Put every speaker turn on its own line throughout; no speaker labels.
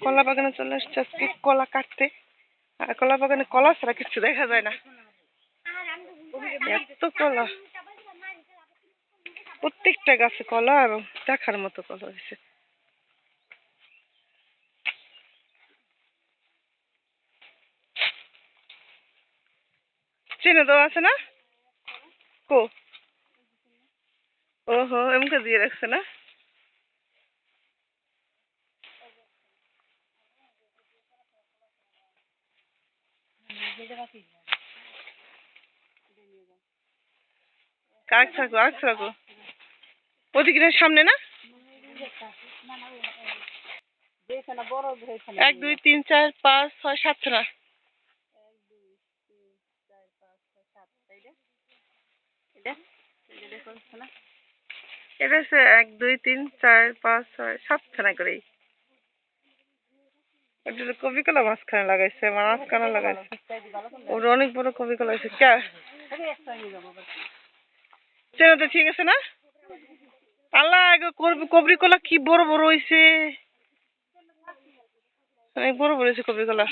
কলা বাগানে চলে আসছে আজকে, কলা কাটতে। আর কলা বাগানে কলা ছাড়া কিছু দেখা যায় না। এত কলা। প্রত্যেকটা গাছে কলা এবং দেখার মতো কলা হয়েছে। চিনে দেওয়া আছে না? কো? ওহো এমকে দিয়ে রাখছে না? থাকো থাকো। ওদিকে সামনে না? এক, দুই, তিন, চার, পাঁচ, ছয়, সাত না? এটা হচ্ছে এক, দুই, তিন, চার, পাঁচ, ছয় সাতখানা করেই। তো কবি কলা মাঝখানে লাগাইছে মাঝখানে লাগাইছে। ওর অনেক বড় কবি কলা হয়েছে। কে? চেনা তো ঠিক আছে না? আল্লাহ কবরি কলা কি বড় বড় হয়েছে অনেক বড় বড় হয়েছে কবি কলা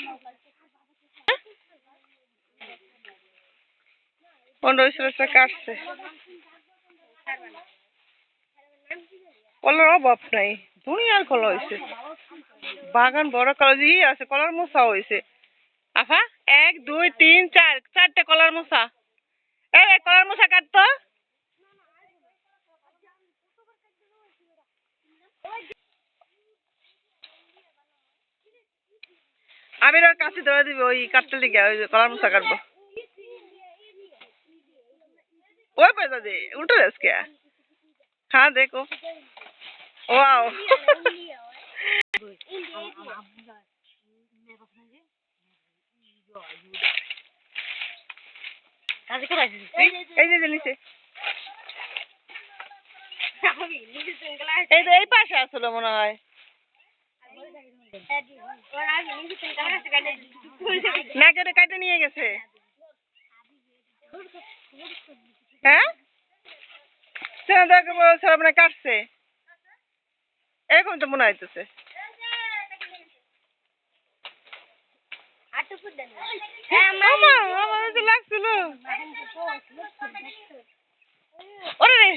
পনেরো ষোলোটা কাটছে। কলার অভাব নাই। দুনিয়ার কলা হয়েছে বাগান বড় কলা দিয়ে আছে, কলার মোসা হয়েছে। আফা, এক, দুই, তিন, চার, চারটে কলার মোসা এই কলার মোসা কাটতো আমির ওর কাছে ধরে দিবে, ওই কাটতে দিকে ওই কলার মোসা কাটবো। ওই পয়সা দে উল্টো যাস কে? হ্যাঁ দেখো ওয়াও। এই পাশে আসলো মনে হয়। না কেটে কাটে নিয়ে গেছে হ্যাঁ কাটছে এরকম তো মনে হইতেছে আমার আমার তো লাগছিল। ওরে রে।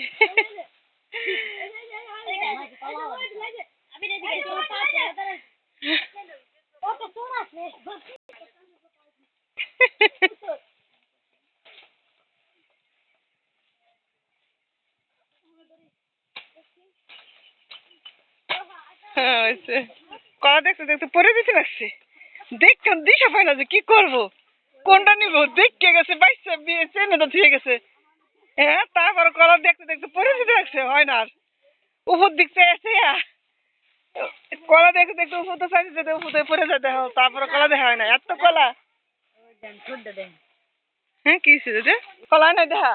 হ্যাঁ কলা দেখতে দেখতে পরে দিতে লাগছে? দেখতাম দিশা পাই না যে কি করব। কোনটা নিব? দেখতে গেছে বাইশে বিয়ে চেনে তো ধুয়ে গেছে। হ্যাঁ তারপর কলা দেখতে দেখতে পরে দিতে লাগছে হয় না আর। উপর দিক চেয়ে এসে কলা দেখতে দেখতে উপর তো চাইতে যেতে উপর পরে যেতে হয় তারপরে কলা দেখা হয় না। এত কলা। হ্যাঁ কি হয়েছে কলা নাই দেখা।